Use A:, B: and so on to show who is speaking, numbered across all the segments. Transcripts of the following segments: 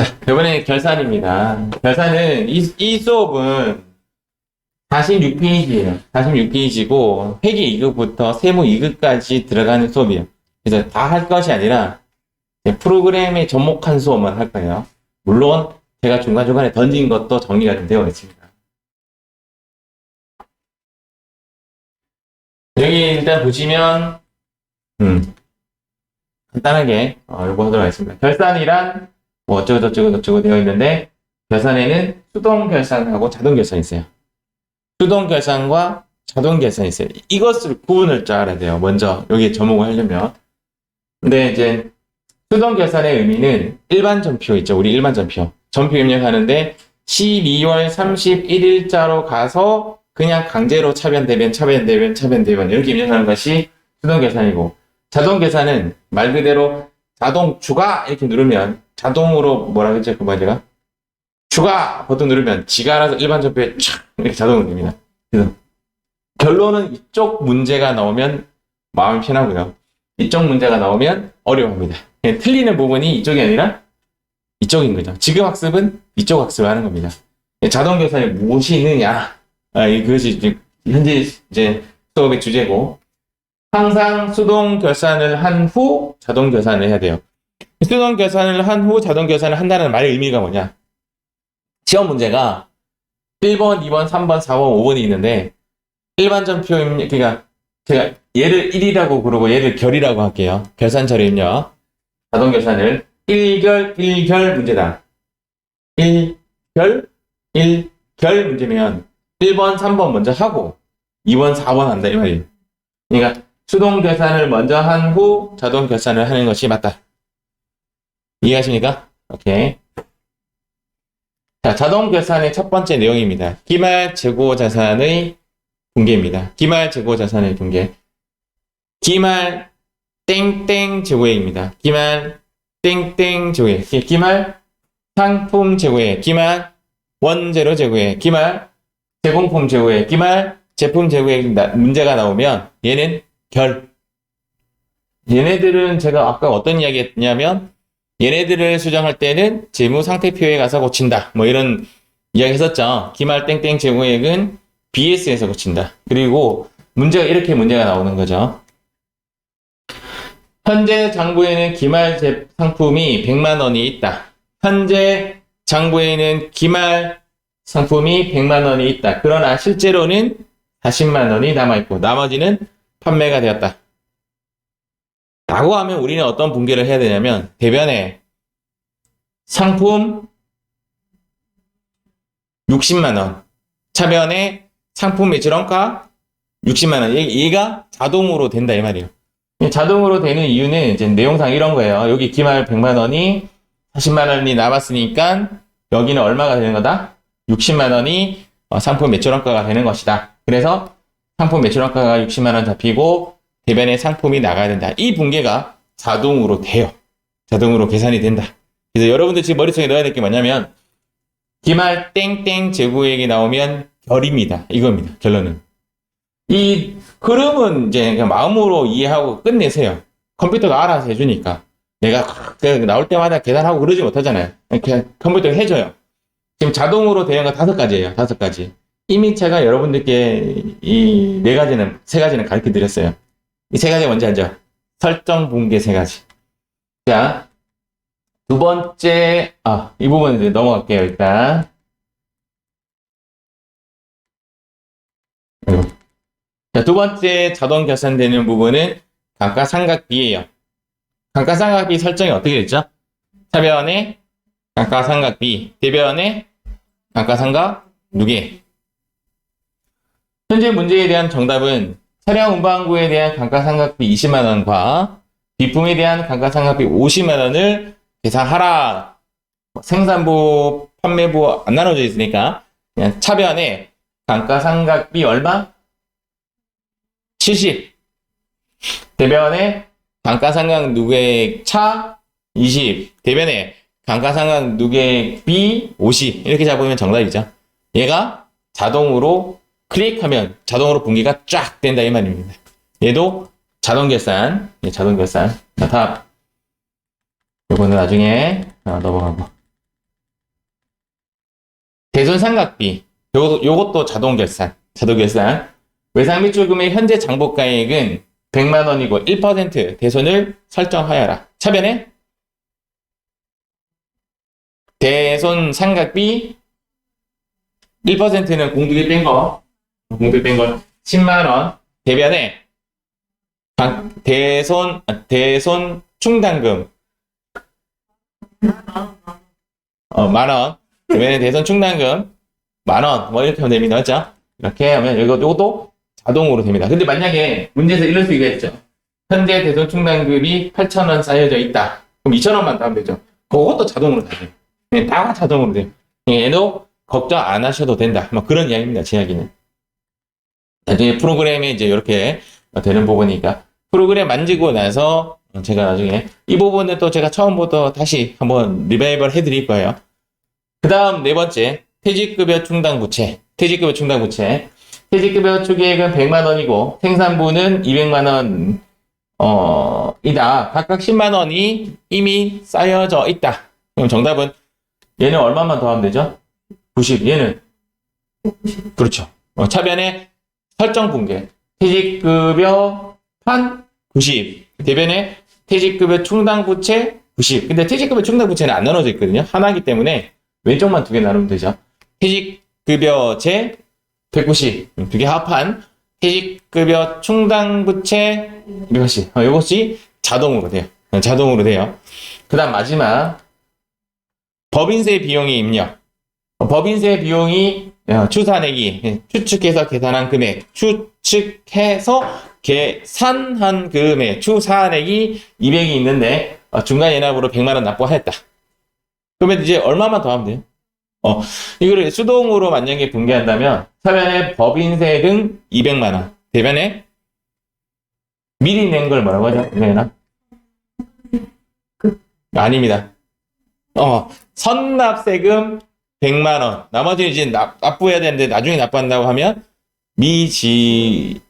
A: 자, 이번에 결산입니다. 결산은 이, 이 수업은 46페이지예요. 46페이지고 회계 2급부터 세무 2급까지 들어가는 수업이에요. 그래서 다 할 것이 아니라 프로그램에 접목한 수업만 할 거예요. 물론 제가 중간중간에 던진 것도 정리가 좀 되어 있습니다. 여기 일단 보시면 음, 간단하게 어, 요거 하도록 하겠습니다. 결산이란 뭐 어쩌고 저쩌고 저쩌고 되어 있는데 결산에는 수동 결산하고 자동 결산이 있어요. 수동 결산과 자동 결산이 있어요. 이것을 구분을 잘 알아야 돼요. 먼저 여기에 접목을 하려면. 근데 이제 수동 결산의 의미는 일반 전표 있죠. 우리 일반 전표. 전표 입력하는데 12월 31일자로 가서 그냥 강제로 차변 대변 차변 대변 차변 대변 이렇게 입력하는 것이 수동 계산이고 자동 계산은 말 그대로 자동 추가 이렇게 누르면 자동으로 뭐라 그랬죠 그 뭐지가 추가 버튼 누르면 지가 알아서 일반 전표에 촥 이렇게 자동으로 됩니다. 그래서 결론은 이쪽 문제가 나오면 마음이 편하고요. 이쪽 문제가 나오면 어려워합니다. 틀리는 부분이 이쪽이 아니라 이쪽인 거죠. 지금 학습은 이쪽 학습을 하는 겁니다. 자동 계산이 무엇이 있느냐 아, 이 그것이 현재 이제 수업의 주제고 항상 수동 결산을 한 후 자동 결산을 해야 돼요. 수동 결산을 한 후 자동 결산을 한다는 말의 의미가 뭐냐? 시험 문제가 1번, 2번, 3번, 4번, 5번이 있는데 일반 전표 입력 그러니까 제가 얘를 1이라고 부르고 얘를 결이라고 할게요. 결산 처리 입력 자동 결산을 1결 1결 문제다. 1결 1결 문제면 1번, 3번 먼저 하고 2번, 4번 한다 이 말이에요. 그러니까 수동 결산을 먼저 한 후 자동 결산을 하는 것이 맞다. 이해하십니까? 오케이. 자, 자동 결산의 첫 번째 내용입니다. 기말 재고 자산의 공개입니다. 기말 재고 자산의 공개. 기말 땡땡 재고액입니다. 기말 땡땡 재고액. 기말 상품 재고액. 기말 원재료 재고액. 기말 제공품 제고액, 기말 제품 제고액 나- 문제가 나오면 얘는 결. 얘네들은 제가 아까 어떤 이야기 했냐면 얘네들을 수정할 때는 재무 상태표에 가서 고친다. 뭐 이런 이야기 했었죠. 기말 땡땡 제고액은 BS에서 고친다. 그리고 문제가 이렇게 문제가 나오는 거죠. 현재 장부에는 기말 제 상품이 100만 원이 있다. 현재 장부에는 기말 상품이 100만 원이 있다. 그러나 실제로는 40만 원이 남아 있고 나머지는 판매가 되었다. 라고 하면 우리는 어떤 분개를 해야 되냐면 대변에 상품 60만 원, 차변에 상품 매출 원가 60만 원. 얘- 얘가 자동으로 된다 이 말이에요. 자동으로 되는 이유는 이제 내용상 이런 거예요. 여기 기말 100만 원이 40만 원이 남았으니까 여기는 얼마가 되는 거다? 60만 원이 어, 상품 매출원가가 되는 것이다. 그래서 상품 매출원가가 60만 원 잡히고 대변에 상품이 나가야 된다. 이 분계가 자동으로 돼요. 자동으로 계산이 된다. 그래서 여러분들 지금 머릿속에 넣어야 될 게 뭐냐면 기말 땡땡 재고액이 나오면 결입니다. 이겁니다. 결론은. 이 흐름은 이제 그냥 마음으로 이해하고 끝내세요. 컴퓨터가 알아서 해주니까. 내가 그 나올 때마다 계산하고 그러지 못하잖아요. 그냥 컴퓨터가 해줘요. 지금 자동으로 거 다섯 가지예요. 다섯 가지. 이미 제가 여러분들께 이 네 가지는 세 가지는 가르쳐 드렸어요. 이 세 가지 뭔지 알죠? 설정 붕괴 세 가지. 자, 두 번째 아, 이 부분 이제 넘어갈게요, 일단. 자, 두 번째 자동 결산되는 부분은 감가상각비예요. 감가상각비 설정이 어떻게 됐죠? 차변에 감가상각비, 대변에 감가상각 누계. 현재 문제에 대한 정답은 차량 운반구에 대한 감가상각비 20만 원과 비품에 대한 감가상각비 50만 원을 계산하라. 생산부, 판매부 안 나눠져 있으니까 그냥 차변에 감가상각비 얼마? 70. 대변에 감가상각 누계액 차 20. 대변에 감가상각 누계액 B 50. 이렇게 잡으면 정답이죠. 얘가 자동으로 클릭하면 자동으로 분기가 쫙 된다 이 말입니다. 얘도 자동 결산, 예, 자동 결산. 자, 다음. 요거는 나중에 어, 넘어가고. 대손 삼각비. 요것도, 요것도 자동 결산. 자동 결산. 외상 및 출금의 현재 장부가액은 100만 원이고 1% 대손을 설정하여라. 차변에 대손 삼각비 1%는 공득이 뺀 거, 공득 뺀거 10만 원. 대변에 방- 대손 아, 대손 충당금 어, 만 원. 대변에 대손 충당금 만 원. 뭐 이렇게 하면 됩니다. 맞죠? 이렇게 하면 이거 이것도 자동으로 됩니다. 근데 만약에 문제에서 이럴 수가 있죠. 현재 대손 충당금이 8,000원 쌓여져 있다. 그럼 2,000원만 더 하면 되죠. 그것도 자동으로 다 돼요. 네, 다 자동으로 돼요. 얘도 걱정 안 하셔도 된다. 뭐 그런 이야기입니다. 제 이야기는. 나중에 프로그램에 이제 이렇게 되는 부분이니까 프로그램 만지고 나서 제가 나중에 이 부분은 또 제가 처음부터 다시 한번 리바이벌 해드릴 거예요. 그 다음 네 번째 퇴직급여 충당 부채 퇴직급여 충당 부채 퇴직급여 초기액은 100만 원이고 생산부는 200만 원 어, 이다. 각각 10만 원이 이미 쌓여져 있다. 그럼 정답은 얘는 얼마만 더 하면 되죠? 90. 얘는 그렇죠. 어, 차변에 설정 붕괴. 퇴직급여 판 90. 대변에 퇴직급여 충당부채 90. 근데 퇴직급여 충당부채는 안 나눠져 있거든요. 하나이기 때문에 왼쪽만 두 개 나누면 되죠. 퇴직급여제 190. 두 개 합한 퇴직급여 충당부채 280. 어, 이것이 자동으로 돼요. 어, 자동으로 돼요. 그 다음 마지막 법인세 비용이 입력. 어, 법인세 비용이 어, 추산액이 예, 추측해서 계산한 금액, 추측해서 계산한 금액, 추산액이 200이 있는데 어, 중간 연합으로 100만 원 납부했다. 그러면 이제 얼마만 더 하면 돼요? 어, 이거를 수동으로 만약에 분개한다면 서면에 법인세 등 200만 원, 대변에 미리 낸 걸 뭐라고 하죠? 네, 아닙니다. 어, 선납세금 100만 원. 나머지는 이제 납, 납부해야 되는데 나중에 납부한다고 하면 미지급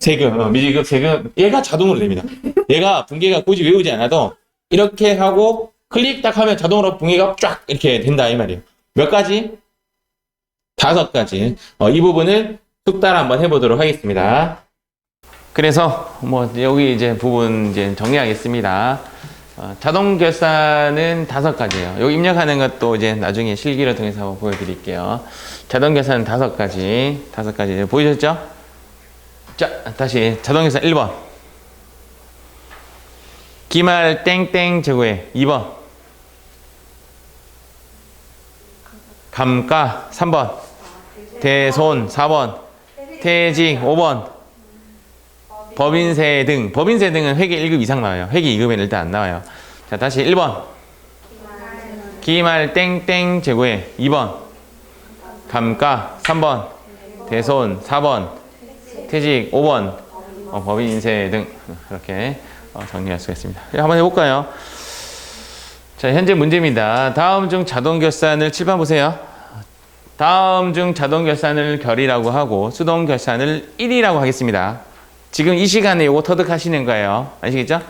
A: 세금, 어, 미지급 세금 얘가 자동으로 됩니다. 얘가 분계가 굳이 외우지 않아도 이렇게 하고 클릭 딱 하면 자동으로 분계가 쫙 이렇게 된다 이 말이에요. 몇 가지? 다섯 가지. 어, 이 부분을 숙달 한번 해보도록 하겠습니다. 그래서 뭐 여기 이제 부분 이제 정리하겠습니다. 어, 자동 결산은 다섯 가지예요. 여기 입력하는 것도 이제 나중에 실기를 통해서 한번 보여드릴게요. 자동 결산은 다섯 가지, 다섯 가지 보이셨죠? 자, 다시 자동 결산 1번. 기말 땡땡 제곱에 2번. 감가 3번. 대손 4번. 퇴직 5번. 법인세 등, 법인세 등은 회계 1급 이상 나와요. 회계 2급에는 일단 안 나와요. 자, 다시 1번. 기말 땡땡 제고에 2번. 감가 3번. 대손 4번. 퇴직 5번. 어, 법인세 등 이렇게 어, 정리할 수가 있습니다. 네, 한번 해볼까요? 자, 현재 문제입니다. 다음 중 자동 결산을 7번 보세요. 다음 중 자동 결산을 결이라고 하고 수동 결산을 1이라고 하겠습니다. 지금 이 시간에 요거 터득하시는 거예요. 아시겠죠?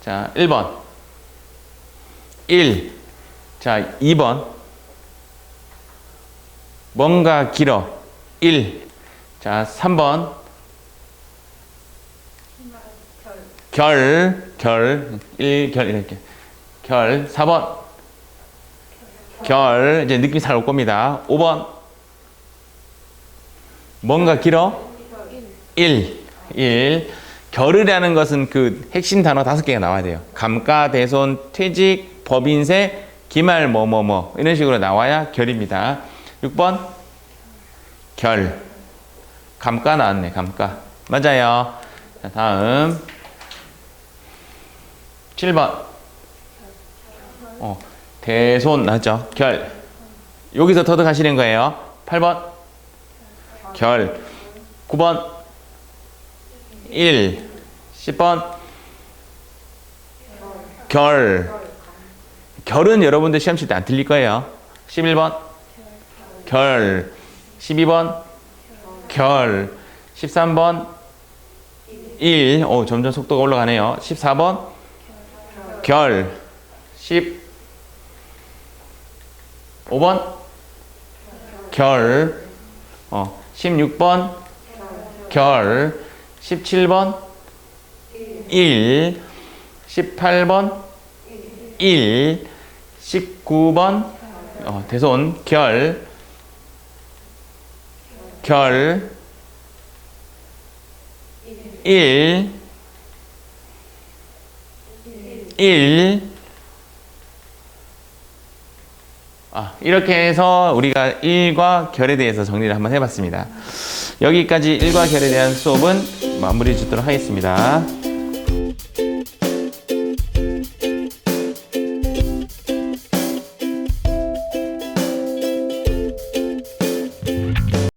A: 자, 1번. 1. 자, 2번. 뭔가 길어. 1. 자, 3번. 결, 결. 1, 결, 이렇게. 결. 4번. 결. 이제 느낌 잘 올 겁니다. 5번. 뭔가 길어? 1. 1. 결이라는 것은 그 핵심 단어 다섯 개가 나와야 돼요. 감가, 대손, 퇴직, 법인세, 기말, 뭐, 뭐, 뭐. 이런 식으로 나와야 결입니다. 6번. 결. 감가 나왔네, 감가. 맞아요. 자, 다음. 7번. 어, 대손 나죠? 결. 여기서 터득하시는 거예요. 8번. 결. 9번. 1. 10번. 결. 결은 여러분들 시험 칠 때 안 틀릴 거예요. 11번. 결. 12번. 결. 13번. 1. 오, 점점 속도가 올라가네요. 14번. 결. 10. 5번 결 어, 16번 결 17번? 1 18번? 1 19번? 어, 대손 결. 결. 1 1 아, 이렇게 해서 우리가 1과 결에 대해서 정리를 한번 해봤습니다. 여기까지 1과 결에 대한 수업은 마무리 짓도록 하겠습니다.